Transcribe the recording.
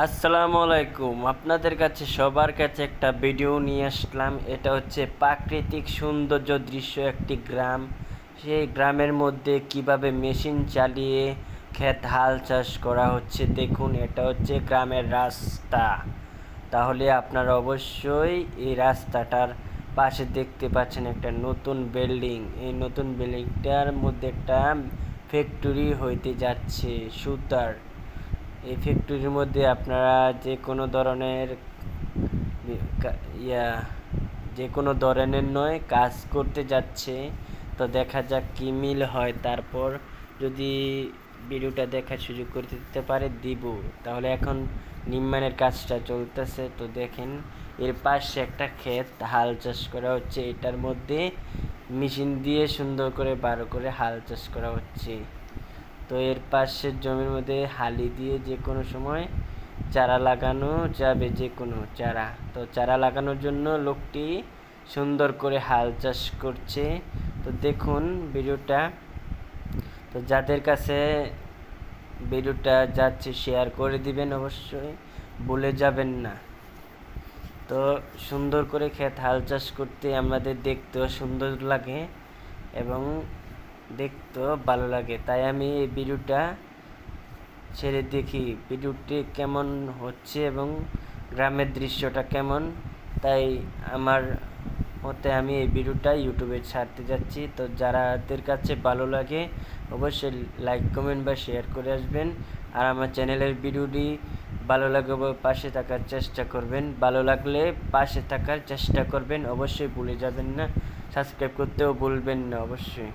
আসসালামু আলাইকুম। আপনাদের কাছে সবার কাছে একটা ভিডিও নিয়ে আসলাম। এটা হচ্ছে প্রাকৃতিক সৌন্দর্য দৃশ্য একটি গ্রাম। সেই গ্রামের মধ্যে কীভাবে মেশিন চালিয়ে ক্ষেত হাল চাষ করা হচ্ছে দেখুন, এটা হচ্ছে গ্রামের রাস্তা। তাহলে আপনারা অবশ্যই এই রাস্তাটার পাশে দেখতে পাচ্ছেন একটা নতুন বিল্ডিং এই নতুন বিল্ডিংটার মধ্যে একটা ফ্যাক্টরি হইতে যাচ্ছে, সুতার। এই ফ্যাক্টরির মধ্যে আপনারা যে কোনো ধরনের ইয়া, যে কোনো ধরনের নয়, কাজ করতে যাচ্ছে। তো দেখা যাক কি মিল হয়। তারপর যদি ভিডিওটা দেখার সুযোগ করে দিতে পারে, দিব। তাহলে এখন নির্মাণের কাজটা চলতেছে। তো দেখেন, এর পাশে একটা ক্ষেত, হাল চাষ করা হচ্ছে। এটার মধ্যে মেশিন দিয়ে সুন্দর করে বারো করে হাল চাষ করা হচ্ছে। তো এর পাশের জমির মধ্যে হালি দিয়ে যে কোনো সময় চারা লাগানো যাবে, যে কোনো চারা। তো চারা লাগানোর জন্য লোকটি সুন্দর করে হাল চাষ করছে। তো দেখুন ভিডিওটা। তো যাদের কাছে ভিডিওটা যাচ্ছে শেয়ার করে দিবেন অবশ্যই বলে যাবেন না। তো সুন্দর করে ক্ষেত হাল চাষ করতে আমাদের দেখতেও সুন্দর লাগে এবং দেখতেও ভালো লাগে। তাই আমি এই ভিডিওটা ছেড়ে দেখি। ভিডিওটি কেমন হচ্ছে এবং গ্রামের দৃশ্যটা কেমন? তাই আমার মতে আমি এই ভিডিওটা ইউটিউবে ছাড়তে যাচ্ছি। তো যারাদের কাছে ভালো লাগে, অবশ্যই লাইক কমেন্ট বা শেয়ার করে আসবেন। আর আমার চ্যানেলের ভিডিওটি ভালো লাগবে পাশে থাকার চেষ্টা করবেন। ভালো লাগলে পাশে থাকার চেষ্টা করবেন। অবশ্যই ভুলে যাবেন না। সাবস্ক্রাইব করতেও ভুলবেন না অবশ্যই।